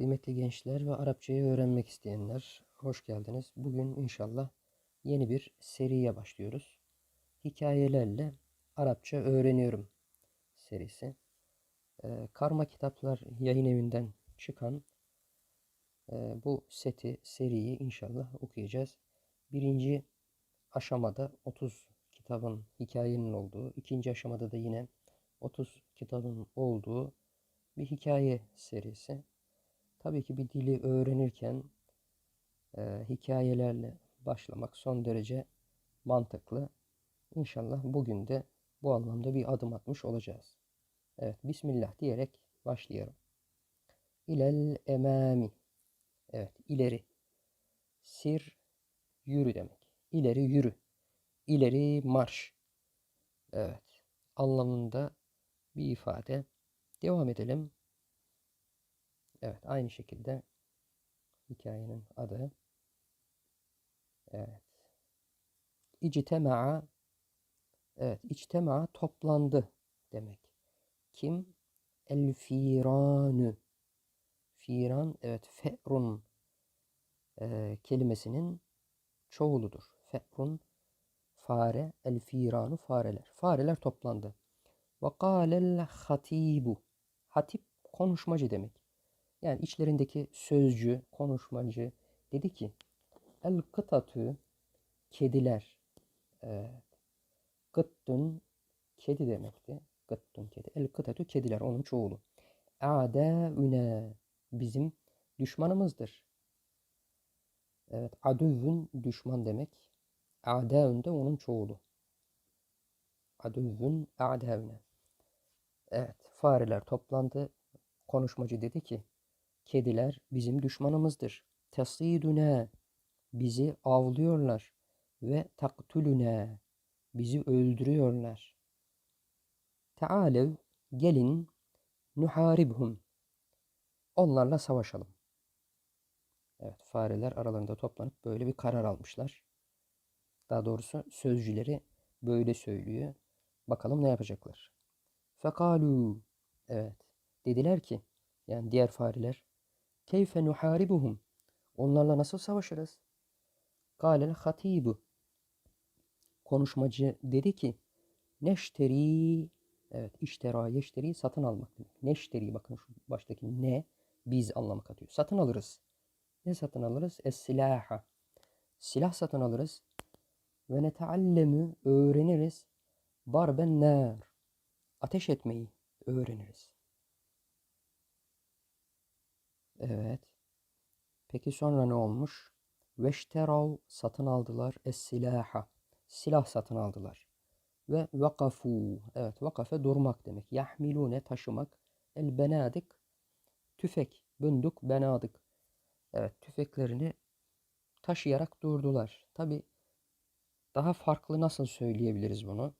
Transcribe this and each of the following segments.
Kıymetli gençler ve Arapçayı öğrenmek isteyenler hoş geldiniz. Bugün inşallah yeni bir seriye başlıyoruz. Hikayelerle Arapça öğreniyorum serisi. Ee, Karma Kitaplar yayın evinden çıkan e, bu seti, seriyi inşallah okuyacağız. Birinci aşamada 30 kitabın hikayenin olduğu, ikinci aşamada da yine 30 kitabın olduğu bir hikaye serisi. Tabii ki bir dili öğrenirken e, hikayelerle başlamak son derece mantıklı. İnşallah bugün de bu anlamda bir adım atmış olacağız. Evet, Bismillah diyerek başlayalım. İlel emami. Evet, ileri. Sir, yürü demek. İleri yürü. İleri marş. Evet, anlamında bir ifade. Devam edelim. Evet, aynı şekilde hikayenin adı. Evet. İctema'a Evet, içtema'a toplandı demek. Kim? El firanü. Firan, evet, fe'run e, kelimesinin çoğuludur. Fe'run, fare, el firanu, fareler. Fareler toplandı. Ve kâlel hatibu. Hatip, konuşmacı demek. Yani içlerindeki sözcü, konuşmacı dedi ki El kıtatü kediler. Evet. Kedi demekti. Gıttun kedi. El kıtatü kediler onun çoğulu. A'dâüne bizim düşmanımızdır. Evet. Adüvün düşman demek. A'dâün de onun çoğulu. Adüvün a'dâüne. Evet. Fareler toplandı. Konuşmacı dedi ki Kediler bizim düşmanımızdır. Tesidüne bizi avlıyorlar ve taktülüne bizi öldürüyorlar. Tealev gelin nuharibhum onlarla savaşalım. Evet fareler aralarında toplanıp böyle bir karar almışlar. Daha doğrusu sözcüleri böyle söylüyor. Bakalım ne yapacaklar. Fekalu evet dediler ki yani diğer fareler Keyfe nuharibuhum. Onlarla nasıl savaşırız? Kâlel hatibu. Konuşmacı dedi ki neşteri evet iştera yeşteri satın almak demek. Neşteri bakın şu baştaki ne biz anlamı katıyor. Satın alırız. Ne satın alırız? Es silaha. Silah satın alırız. Ve neteallemu öğreniriz. Barben nar. Ateş etmeyi öğreniriz. Evet. Peki sonra ne olmuş? Veşterav satın aldılar. Es-silaha. Silah satın aldılar. Ve vakafu. Evet vakafe durmak demek. Yahmilune taşımak. El benadik. Tüfek. Bündük benadik. Evet tüfeklerini taşıyarak durdular. Tabi daha farklı nasıl söyleyebiliriz bunu?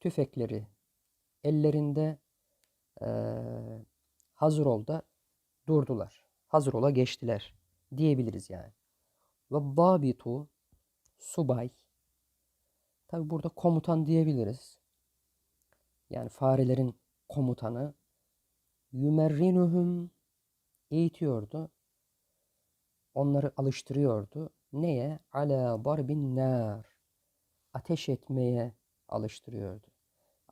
Tüfekleri ellerinde e, hazır ol da durdular. Hazır ola geçtiler diyebiliriz yani. Ve babitu subay tabi burada komutan diyebiliriz. Yani farelerin komutanı yümerrinuhum eğitiyordu. Onları alıştırıyordu. Neye? Ala barbin nar. Ateş etmeye alıştırıyordu.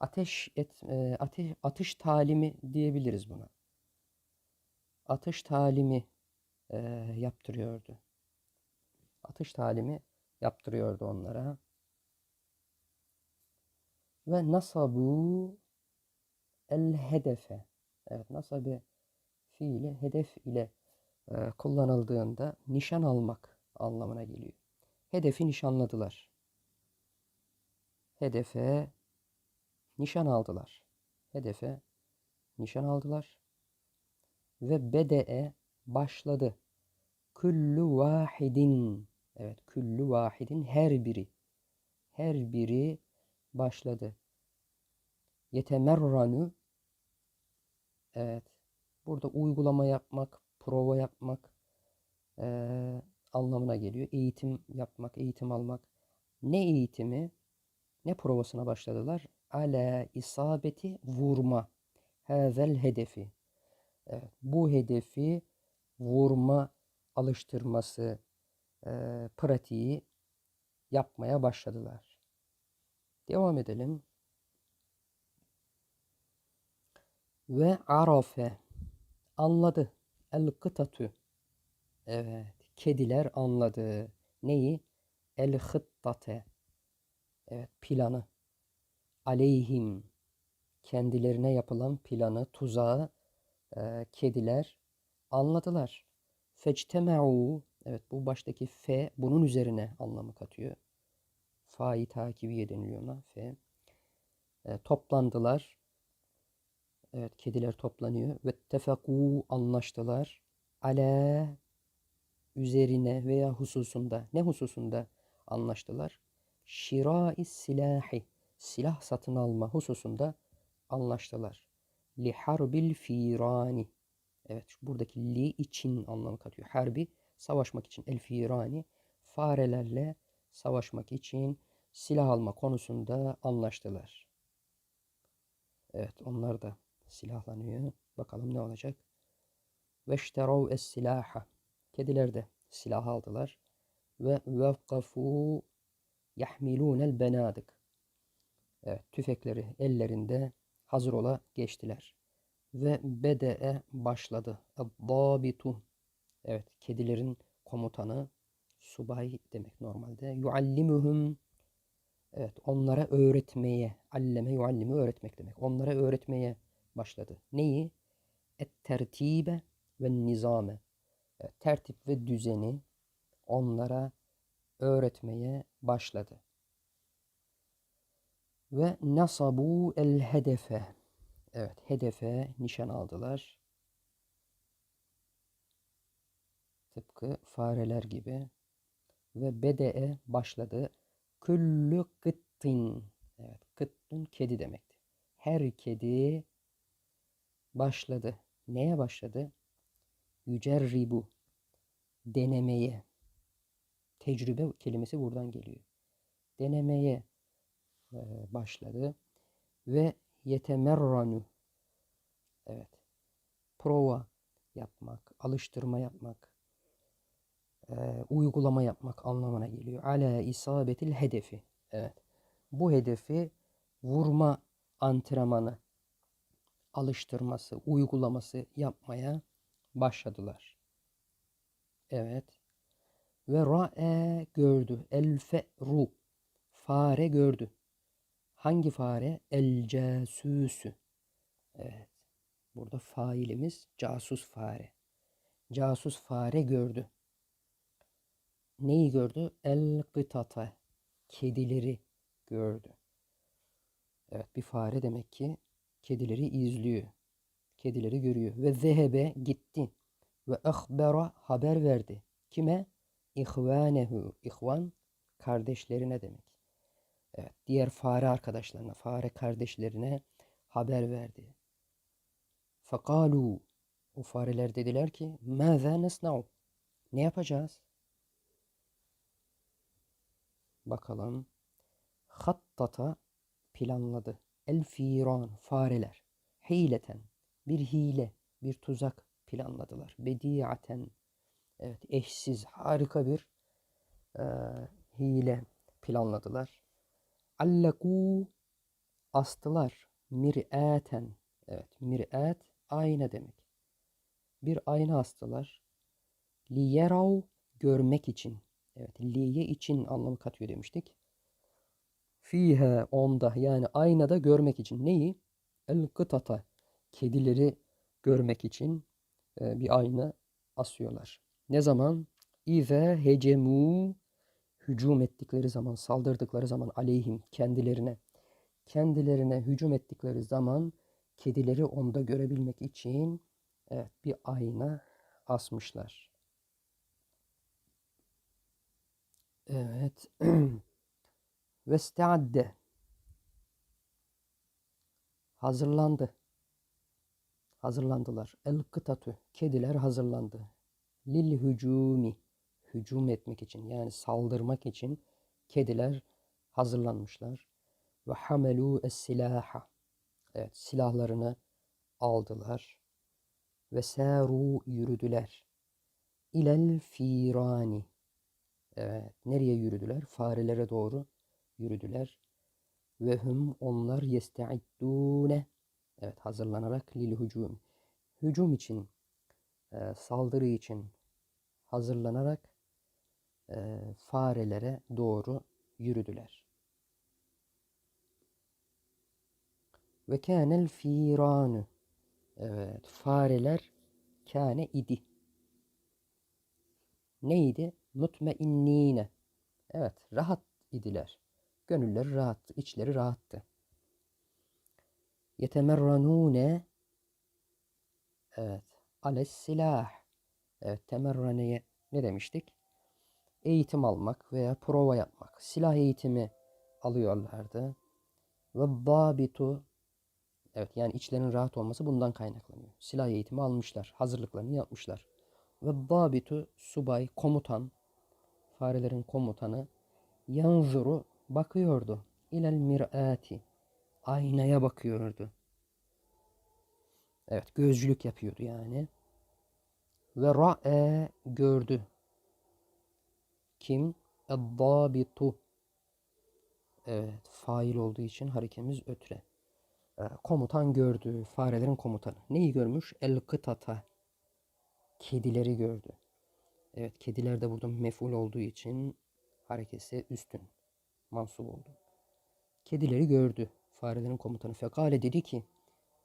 Ateş et, e, ateş, atış talimi diyebiliriz buna atış talimi e, yaptırıyordu. Atış talimi yaptırıyordu onlara. Ve nasabu el hedefe. Evet nasabe fiili hedef ile e, kullanıldığında nişan almak anlamına geliyor. Hedefi nişanladılar. Hedefe nişan aldılar. Hedefe nişan aldılar ve bede'e başladı. Küllü vahidin. Evet, küllü vahidin her biri. Her biri başladı. Yetemerranu. Evet. Burada uygulama yapmak, prova yapmak e, anlamına geliyor. Eğitim yapmak, eğitim almak. Ne eğitimi, ne provasına başladılar? Ala isabeti vurma. Hazel hedefi. Bu hedefi vurma alıştırması e, pratiği yapmaya başladılar. Devam edelim. Ve arafe anladı. El kıtatü. Evet. Kediler anladı. Neyi? El hıttate. Evet. Planı. Aleyhim. Kendilerine yapılan planı, tuzağı e, kediler anladılar. Fecteme'u. Evet bu baştaki fe bunun üzerine anlamı katıyor. Fa'yı takibiye deniliyor ona. Fe. E, toplandılar. Evet kediler toplanıyor. Ve tefeku anlaştılar. Ale üzerine veya hususunda. Ne hususunda anlaştılar? Şirai silahi. Silah satın alma hususunda anlaştılar. Li harbil firani. Evet buradaki li için anlamı katıyor. Harbi savaşmak için. El firani farelerle savaşmak için silah alma konusunda anlaştılar. Evet onlar da silahlanıyor. Bakalım ne olacak. Veşterav es silaha. Kediler de silah aldılar. Ve vevkafu yahmilunel benadık. Evet tüfekleri ellerinde hazır ola geçtiler. Ve bede'e başladı. Dabitu. Evet kedilerin komutanı subay demek normalde. Yuallimuhum Evet onlara öğretmeye, alleme yuallime öğretmek demek. Onlara öğretmeye başladı. Neyi? Et tertibe ve nizame. Evet, tertip ve düzeni onlara öğretmeye başladı. Ve nasabu el hedefe. Evet hedefe nişan aldılar. Tıpkı fareler gibi. Ve bede'e başladı. Küllü kıttin. Evet kıttun kedi demekti. Her kedi başladı. Neye başladı? Yücerribu. Denemeye. Tecrübe kelimesi buradan geliyor. Denemeye başladı. Ve yetemerranu. Evet. Prova yapmak, alıştırma yapmak, e, uygulama yapmak anlamına geliyor. Ala isabetil hedefi. Evet. Bu hedefi vurma antrenmanı, alıştırması, uygulaması yapmaya başladılar. Evet. Ve ra'e gördü. El fe'ru. Fare gördü. Hangi fare? El casüsü. Evet. Burada failimiz casus fare. Casus fare gördü. Neyi gördü? El gıtata. Kedileri gördü. Evet bir fare demek ki kedileri izliyor. Kedileri görüyor. Ve zehebe gitti. Ve ahbera haber verdi. Kime? İhvanehu. İhvan kardeşlerine demek. Evet diğer fare arkadaşlarına, fare kardeşlerine haber verdi. Fakalu. O fareler dediler ki Mâzâ nesna'u. Ne yapacağız? Bakalım. Hattata planladı. El firan fareler. Hileten bir hile, bir tuzak planladılar. Bediaten evet eşsiz harika bir e, hile planladılar. Allaku astılar. Mir'aten evet mir'at ayna demek. Bir ayna astılar. Liyerav görmek için. Evet liye için anlamı katıyor demiştik. Fihe onda yani aynada görmek için neyi? El kıtata kedileri görmek için e, bir ayna asıyorlar. Ne zaman? İze hecemu hücum ettikleri zaman, saldırdıkları zaman aleyhim kendilerine kendilerine hücum ettikleri zaman kedileri onda görebilmek için evet bir ayna asmışlar. Evet. Ve steadde hazırlandı. Hazırlandılar. El kıtatü kediler hazırlandı. Lil hücumi hücum etmek için yani saldırmak için kediler hazırlanmışlar. Ve hamelu es silaha evet silahlarını aldılar. Ve seru yürüdüler. ilel firani. Evet, nereye yürüdüler? Farelere doğru yürüdüler. Ve hum onlar yestaiddune. Evet, hazırlanarak lil hücum. Hücum için, e, saldırı için hazırlanarak e, farelere doğru yürüdüler. Ve kânel firanu. Evet, fareler kâne idi. Neydi? Mutmainnine. Evet, rahat idiler. Gönülleri rahattı, içleri rahattı. Yetemerranune. Evet, ales silah. Evet, temerraneye ne demiştik? Eğitim almak veya prova yapmak. Silah eğitimi alıyorlardı. Ve dabitu Evet yani içlerinin rahat olması bundan kaynaklanıyor. Silah eğitimi almışlar. Hazırlıklarını yapmışlar. Ve dabitu subay komutan farelerin komutanı yanzuru bakıyordu. İlel mir'ati aynaya bakıyordu. Evet gözcülük yapıyordu yani. Ve ra'e gördü. Kim? Eddabitu. Evet fail olduğu için harekemiz ötre. Ee, komutan gördü. Farelerin komutanı. Neyi görmüş? El kıtata. Kedileri gördü. Evet kediler de burada meful olduğu için harekesi üstün. Mansup oldu. Kedileri gördü. Farelerin komutanı. Fekale dedi ki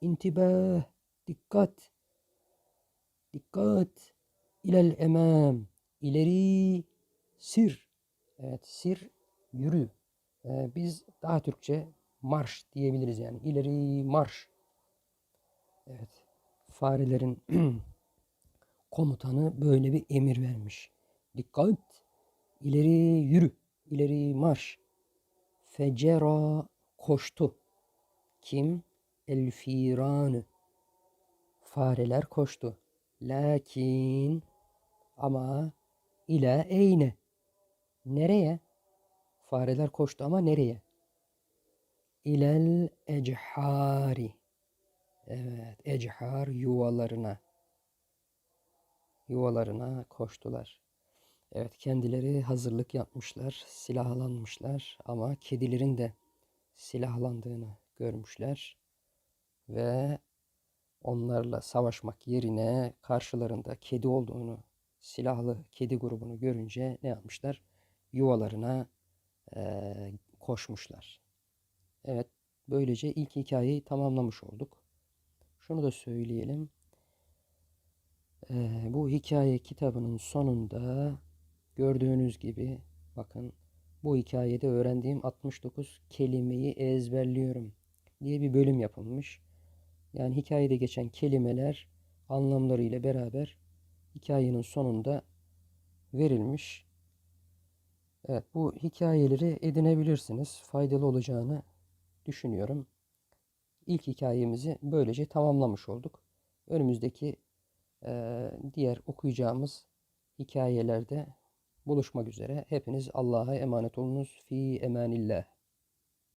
İntibah. Dikkat. Dikkat. İlel emam. İleri sir. Evet sir yürü. Ee, biz daha Türkçe marş diyebiliriz yani. İleri marş. Evet. Farelerin komutanı böyle bir emir vermiş. Dikkat! İleri yürü. İleri marş. Fecera koştu. Kim? El firanı. Fareler koştu. Lakin ama ila eyne. Nereye? Fareler koştu ama nereye? İlel echari. Evet, echar yuvalarına. Yuvalarına koştular. Evet, kendileri hazırlık yapmışlar, silahlanmışlar ama kedilerin de silahlandığını görmüşler ve onlarla savaşmak yerine karşılarında kedi olduğunu, silahlı kedi grubunu görünce ne yapmışlar? Yuvalarına eee, koşmuşlar. Evet, böylece ilk hikayeyi tamamlamış olduk. Şunu da söyleyelim. Ee, bu hikaye kitabının sonunda gördüğünüz gibi bakın bu hikayede öğrendiğim 69 kelimeyi ezberliyorum diye bir bölüm yapılmış. Yani hikayede geçen kelimeler anlamlarıyla beraber hikayenin sonunda verilmiş. Evet bu hikayeleri edinebilirsiniz. Faydalı olacağını düşünüyorum. İlk hikayemizi böylece tamamlamış olduk. Önümüzdeki e, diğer okuyacağımız hikayelerde buluşmak üzere. Hepiniz Allah'a emanet olunuz. Fi emanillah.